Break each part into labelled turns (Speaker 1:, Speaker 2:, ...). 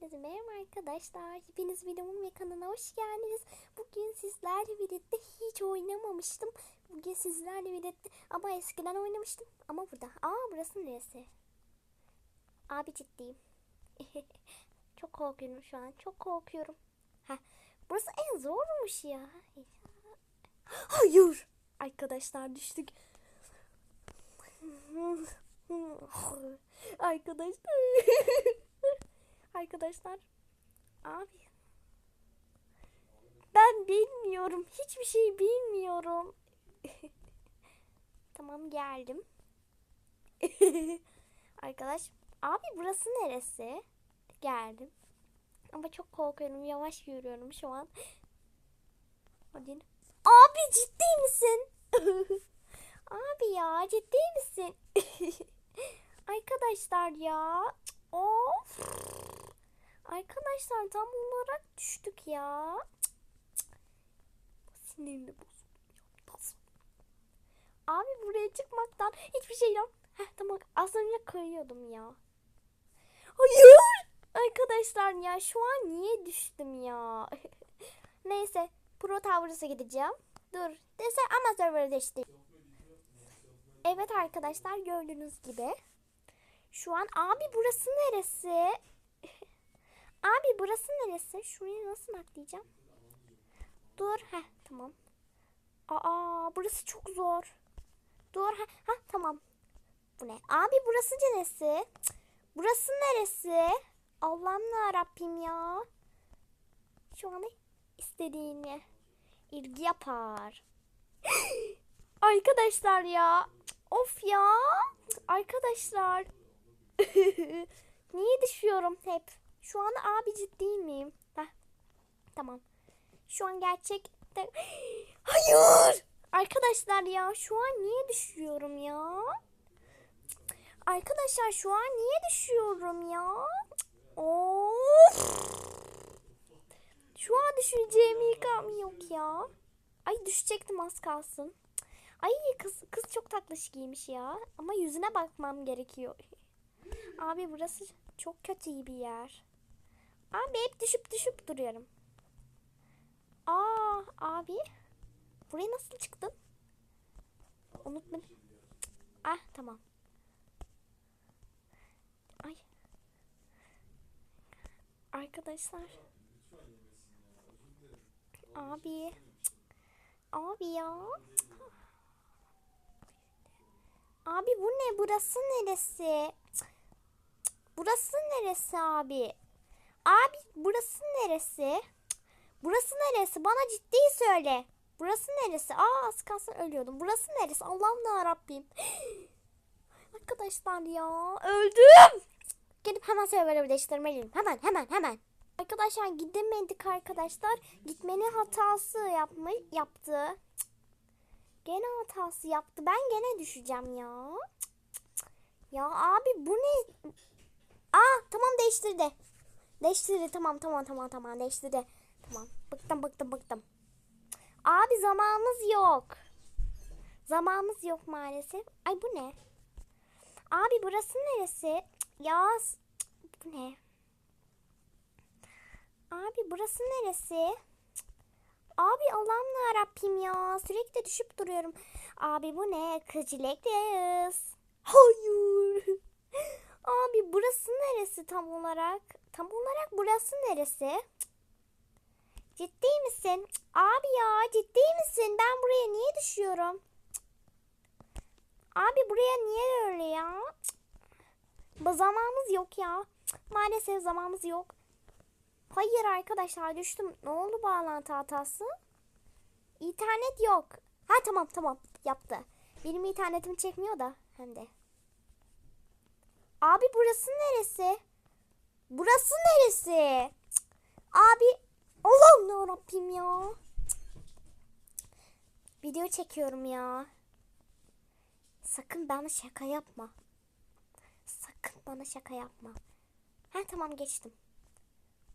Speaker 1: Hepinize merhaba arkadaşlar. Hepiniz videomun ve kanalına hoş geldiniz. Bugün sizlerle birlikte hiç oynamamıştım. Bugün sizlerle birlikte ama eskiden oynamıştım. Ama burada. Aa burası neresi? Abi ciddiyim. çok korkuyorum şu an. Çok korkuyorum. Heh, burası en zormuş ya. Hayır. Arkadaşlar düştük. Arkadaşlar. Arkadaşlar. Abi. Ben bilmiyorum. Hiçbir şey bilmiyorum. tamam geldim. Arkadaş. Abi burası neresi? Geldim. Ama çok korkuyorum. Yavaş yürüyorum şu an. Hadi. Abi ciddi misin? Abi ya ciddi misin? Arkadaşlar ya. Of. Arkadaşlar tam olarak düştük ya. Sinirli bozuldu. Abi buraya çıkmaktan hiçbir şey yok. Heh, tamam az önce kayıyordum ya. Hayır. Arkadaşlar ya şu an niye düştüm ya? Neyse Pro Towers'a gideceğim. Dur dese ama server'ı değiştir. Evet arkadaşlar gördüğünüz gibi. Şu an abi burası neresi? Abi burası neresi? Şuraya nasıl atlayacağım? Dur ha tamam. Aa burası çok zor. Dur ha ha tamam. Bu ne? Abi burası neresi? Burası neresi? Allah'ım ne Rabbim ya. Şu an istediğini ilgi yapar. Arkadaşlar ya. Of ya. Arkadaşlar. Niye düşüyorum hep? Şu an abi ciddi miyim? Heh. Tamam. Şu an gerçekten... Hayır! Arkadaşlar ya şu an niye düşüyorum ya? Arkadaşlar şu an niye düşüyorum ya? Of! Şu an düşeceğim ilgam yok ya. Ay düşecektim az kalsın. Ay kız kız çok tatlış giymiş ya. Ama yüzüne bakmam gerekiyor. Abi burası çok kötü bir yer. Abi hep düşüp düşüp duruyorum. Aa abi. Buraya nasıl çıktın? Unuttum. Ah tamam. Ay. Arkadaşlar. Abi. Abi ya. Abi bu ne? Burası neresi? Burası neresi abi? Abi burası neresi? Burası neresi? Bana ciddi söyle. Burası neresi? Aa az kalsın ölüyordum. Burası neresi? Allah'ım ne Rabbim. Arkadaşlar ya öldüm. Gidip hemen server'ı değiştirmeliyim. Hemen hemen hemen. Arkadaşlar gidemedik arkadaşlar. Gitmenin hatası yapma, yaptı. Gene hatası yaptı. Ben gene düşeceğim ya. Ya abi bu ne? Aa tamam değiştirdi. Değiştirdi tamam tamam tamam tamam değiştirdi. Tamam bıktım bıktım bıktım. Abi zamanımız yok. Zamanımız yok maalesef. Ay bu ne? Abi burası neresi? Ya bu ne? Abi burası neresi? Abi Allah'ım Rabbim ya. Sürekli düşüp duruyorum. Abi bu ne? Kızcılekteyiz. Hayır. Abi burası neresi tam olarak? Tam olarak burası neresi? Ciddi misin? Abi ya ciddi misin? Ben buraya niye düşüyorum? Abi buraya niye öyle ya? Zamanımız yok ya. Maalesef zamanımız yok. Hayır arkadaşlar düştüm. Ne oldu bağlantı hatası? İnternet yok. Ha tamam tamam yaptı. Benim internetim çekmiyor da hem de. Abi burası neresi? Burası neresi? Cık. Abi Allah'ım ne Rabbim ya. Cık. Video çekiyorum ya. Sakın bana şaka yapma. Sakın bana şaka yapma. Ha tamam geçtim.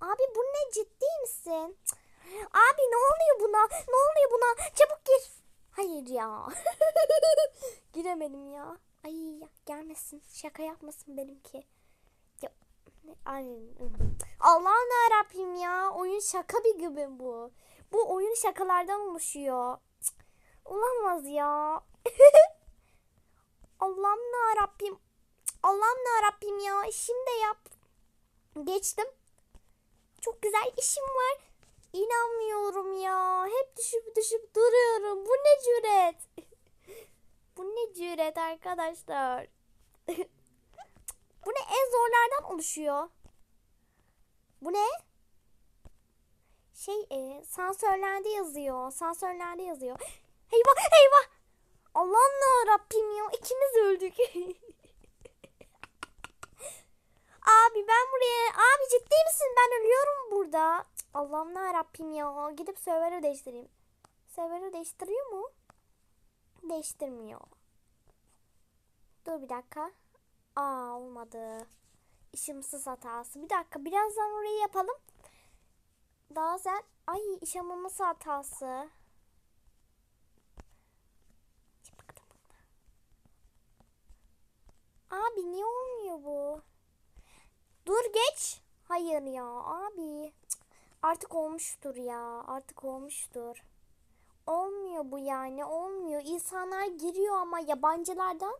Speaker 1: Abi bu ne ciddi misin? Cık. Abi ne oluyor buna? Ne oluyor buna? Çabuk gir. Hayır ya. Giremedim ya. Ay gelmesin. Şaka yapmasın benimki. Allah'ım ya Rabbim ya. Oyun şaka bir gibi bu. Bu oyun şakalardan oluşuyor. Cık, Olamaz ya. Allah'ım ya Rabbim. Allah'ım ya Rabbim ya. İşimi de yap. Geçtim. Çok güzel işim var. İnanmıyorum ya. Hep düşüp düşüp duruyorum. Bu ne cüret? Bu ne cüret arkadaşlar? Bu ne en zorlardan oluşuyor? Bu ne? Şey e, sansörlerde yazıyor. Sansörlerde yazıyor. Eyvah eyvah. Allah'ım ya Rabbim ya. İkimiz öldük. Abi ben buraya... Abi ciddi misin? Ben ölüyorum burada. Allah'ım ya Rabbim ya. Gidip server'ı değiştireyim. Server'ı değiştiriyor mu? Değiştirmiyor. Dur bir dakika. Aa olmadı. İşimsiz hatası. Bir dakika birazdan orayı yapalım. Daha sen... Ay işemaması hatası. Abi niye olmuyor bu? Dur geç. Hayır ya abi. Artık olmuştur ya. Artık olmuştur. Olmuyor bu yani. Olmuyor. İnsanlar giriyor ama yabancılardan.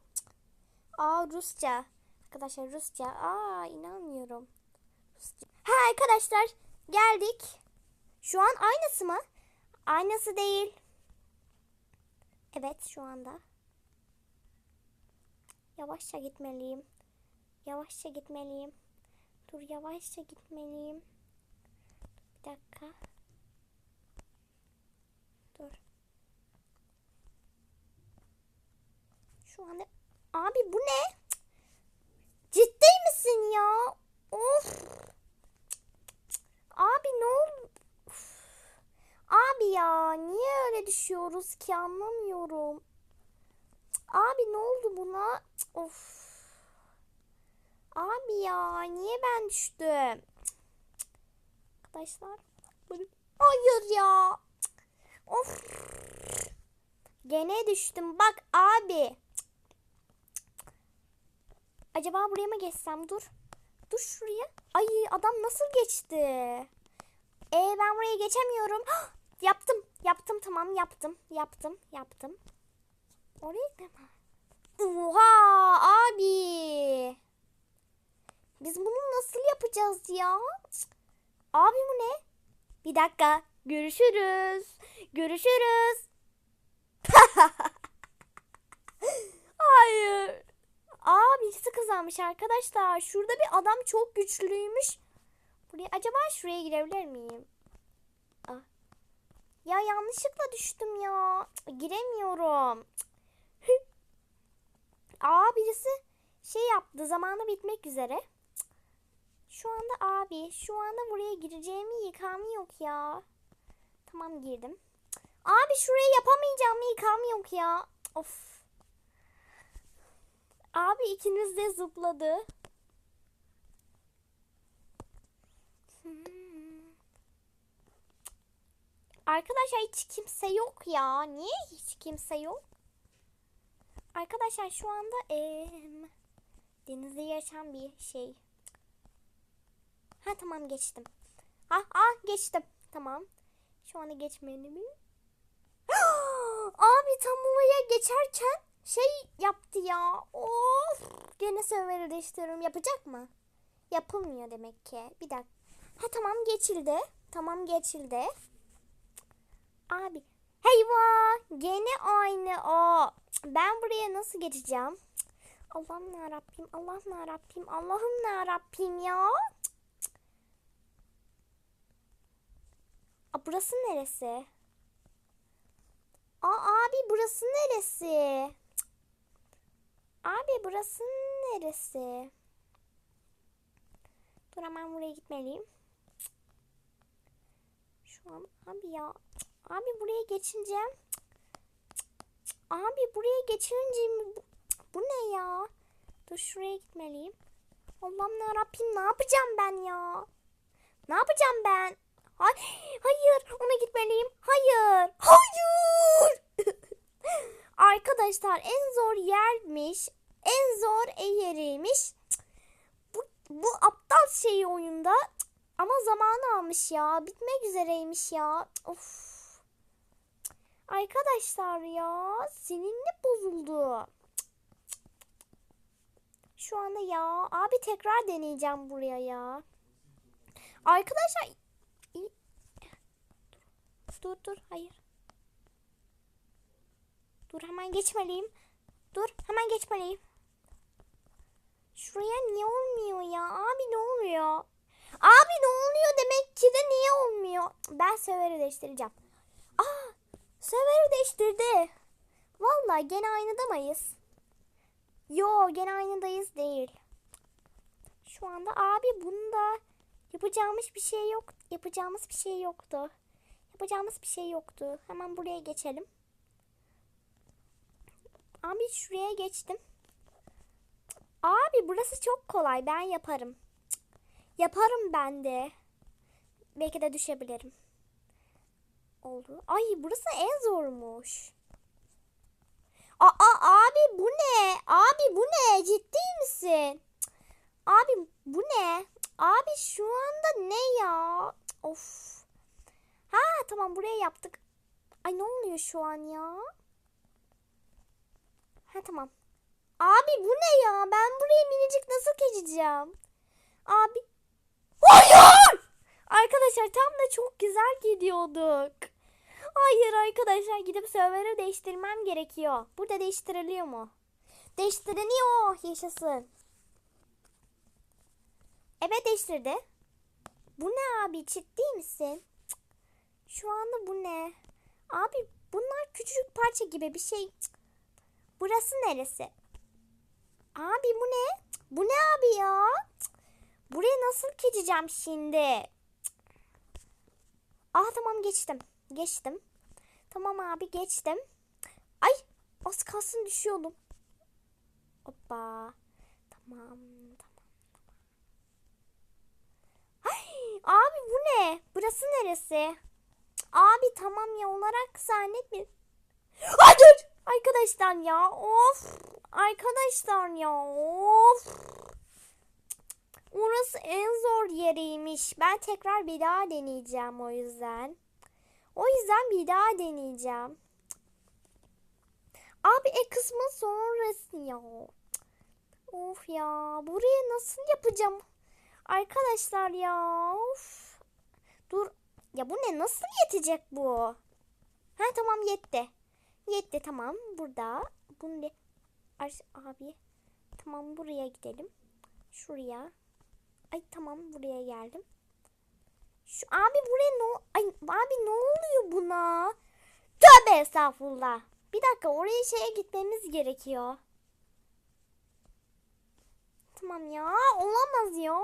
Speaker 1: Aa Rusça. Arkadaşlar Rusça. Aa inanmıyorum. Rusça. Ha arkadaşlar geldik. Şu an aynısı mı? Aynası değil. Evet şu anda. Yavaşça gitmeliyim. Yavaşça gitmeliyim. Dur yavaşça gitmeliyim. Bir dakika. Dur. Şu anda... Abi bu ne? Ciddi misin ya? Of. Abi ne oldu? Abi ya niye öyle düşüyoruz ki anlamıyorum. Abi ne oldu buna? Of. Abi ya niye ben düştüm? Arkadaşlar. Hayır ya. Of. Gene düştüm. Bak abi. Acaba buraya mı geçsem? Dur. Dur şuraya. Ay adam nasıl geçti? E ben buraya geçemiyorum. Yaptım. Yaptım tamam yaptım. Yaptım. Yaptım. Oraya mı? Oha abi. Biz bunu nasıl yapacağız ya? Abi bu ne? Bir dakika. Görüşürüz. Görüşürüz. Hayır. Aa birisi kazanmış arkadaşlar. Şurada bir adam çok güçlüymüş. Buraya acaba şuraya girebilir miyim? Ah. Ya yanlışlıkla düştüm ya. Giremiyorum. Cık. Aa birisi şey yaptı. Zamanı bitmek üzere. Cık. Şu anda abi şu anda buraya gireceğimi ikramı yok ya. Tamam girdim. Abi şuraya yapamayacağım ikramı yok ya. Of. Abi ikiniz de zıpladı. Arkadaşlar hiç kimse yok ya. Niye hiç kimse yok? Arkadaşlar şu anda em, denizde yaşayan bir şey. Ha tamam geçtim. Ha ha geçtim. Tamam. Şu anda geçmeli mi? Abi tam oraya geçerken şey yaptı ya. Of. Gene serveri değiştiriyorum. Yapacak mı? Yapılmıyor demek ki. Bir dakika. Ha tamam geçildi. Tamam geçildi. Abi. Heyva. Gene aynı o. Ben buraya nasıl geçeceğim? Allah'ım ya Rabbim. Allah'ım ya Rabbim. Allah'ım ya Rabbim ya. Aa, burası neresi? Aa abi burası neresi? Abi burası neresi? Dur hemen buraya gitmeliyim. Şu an abi ya. Abi buraya geçince. Abi buraya geçince? Bu, ne ya? Dur şuraya gitmeliyim. Allah'ım ya Rabbim ne yapacağım ben ya? Ne yapacağım ben? Hay hayır ona gitmeliyim. Hayır. Hayır. Arkadaşlar en zor yermiş. En zor yeriymiş. Bu, bu aptal az şeyi oyunda. Ama zamanı almış ya. Bitmek üzereymiş ya. Of. Arkadaşlar ya sinirli bozuldu. Şu anda ya abi tekrar deneyeceğim buraya ya. Arkadaşlar dur dur hayır. Dur hemen geçmeliyim. Dur hemen geçmeliyim. Şuraya niye olmuyor ya? Abi ne oluyor? Abi ne oluyor demek ki de niye olmuyor? Ben serveri değiştireceğim. Aa, serveri değiştirdi. Vallahi gene aynıda mıyız? Yo gene aynıdayız değil. Şu anda abi bunda yapacağımız bir şey yok. Yapacağımız bir şey yoktu. Yapacağımız bir şey yoktu. Hemen buraya geçelim. Abi şuraya geçtim. Abi burası çok kolay. Ben yaparım. Yaparım ben de. Belki de düşebilirim. Oldu. Ay burası en zormuş. Aa abi bu ne? Abi bu ne? Ciddi misin? Abi bu ne? Abi şu anda ne ya? Of. Ha tamam buraya yaptık. Ay ne oluyor şu an ya? Ha tamam. Abi bu ne ya? Ben buraya minicik nasıl geçeceğim? Abi. Hayır! Arkadaşlar tam da çok güzel gidiyorduk. Hayır arkadaşlar gidip serveri değiştirmem gerekiyor. Burada değiştiriliyor mu? Değiştiriliyor. Yaşasın. Evet değiştirdi. Bu ne abi ciddi misin? Cık. Şu anda bu ne? Abi bunlar küçücük parça gibi bir şey. Cık. Burası neresi? Abi bu ne? Bu ne abi ya? Buraya nasıl geçeceğim şimdi? Ah tamam geçtim. Geçtim. Tamam abi geçtim. Ay az kalsın düşüyordum. Hoppa. Tamam tamam. Ay abi bu ne? Burası neresi? Abi tamam ya olarak zannetmiyorum. Ay dur! Arkadaşlar ya of. Arkadaşlar ya of. Orası en zor yeriymiş. Ben tekrar bir daha deneyeceğim o yüzden. O yüzden bir daha deneyeceğim. Abi e kısmın sonrası ya. Of ya. Burayı nasıl yapacağım? Arkadaşlar ya. Of. Dur. Ya bu ne? Nasıl yetecek bu? Ha tamam yetti. Yetti tamam. Burada. Bunu de... Abi. Tamam buraya gidelim. Şuraya. Ay tamam buraya geldim. Şu abi buraya ne ay abi ne oluyor buna? Tövbe estağfurullah. Bir dakika oraya şeye gitmemiz gerekiyor. Tamam ya olamaz ya.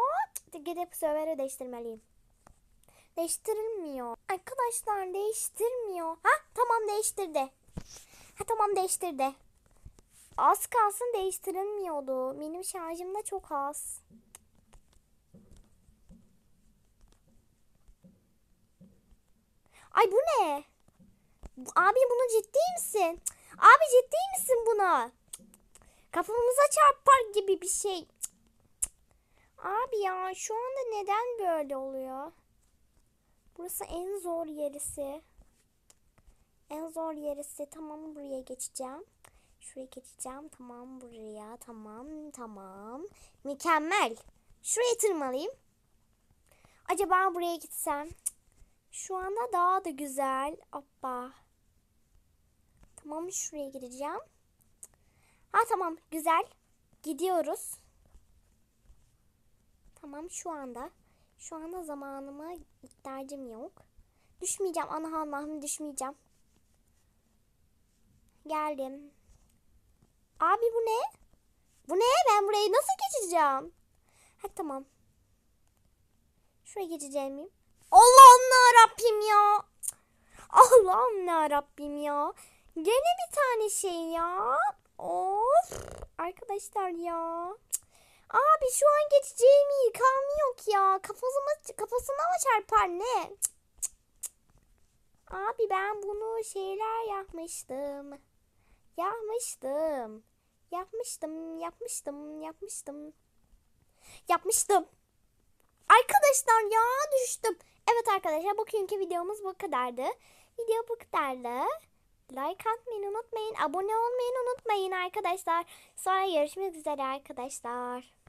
Speaker 1: Gidip serveri değiştirmeliyim. Değiştirilmiyor. Arkadaşlar değiştirmiyor. Ha tamam değiştirdi. Ha tamam değiştirdi. Az kalsın değiştirilmiyordu. Benim şarjım da çok az. Ay bu ne? Abi bunu ciddi misin? Abi ciddi misin buna? Kafamıza çarpar gibi bir şey. Abi ya şu anda neden böyle oluyor? Burası en zor yerisi. En zor yerisi. Tamam buraya geçeceğim. Şuraya geçeceğim. Tamam buraya. Tamam tamam. Mükemmel. Şuraya tırmalayayım. Acaba buraya gitsem? Şu anda daha da güzel. Hoppa. Tamam şuraya gideceğim. Ha tamam güzel. Gidiyoruz. Tamam şu anda. Şu anda zamanıma ihtiyacım yok. Düşmeyeceğim. Ana Allah'ım düşmeyeceğim. Geldim. Abi bu ne? Bu ne? Ben burayı nasıl geçeceğim? Ha tamam. Şuraya geçeceğim miyim? Allah'ım ne Rabbim ya. Allah'ım ne Rabbim ya. Gene bir tane şey ya. Of. Arkadaşlar ya. Abi şu an geçeceğim yıkam yok ya. Kafasıma, kafasına mı çarpar ne? Abi ben bunu şeyler yapmıştım. Yapmıştım. Yapmıştım, yapmıştım, yapmıştım. Yapmıştım. Arkadaşlar ya düştüm. Evet arkadaşlar bugünkü videomuz bu kadardı. Video bu kadardı. Like atmayı unutmayın. Abone olmayı unutmayın arkadaşlar. Sonra görüşmek üzere arkadaşlar.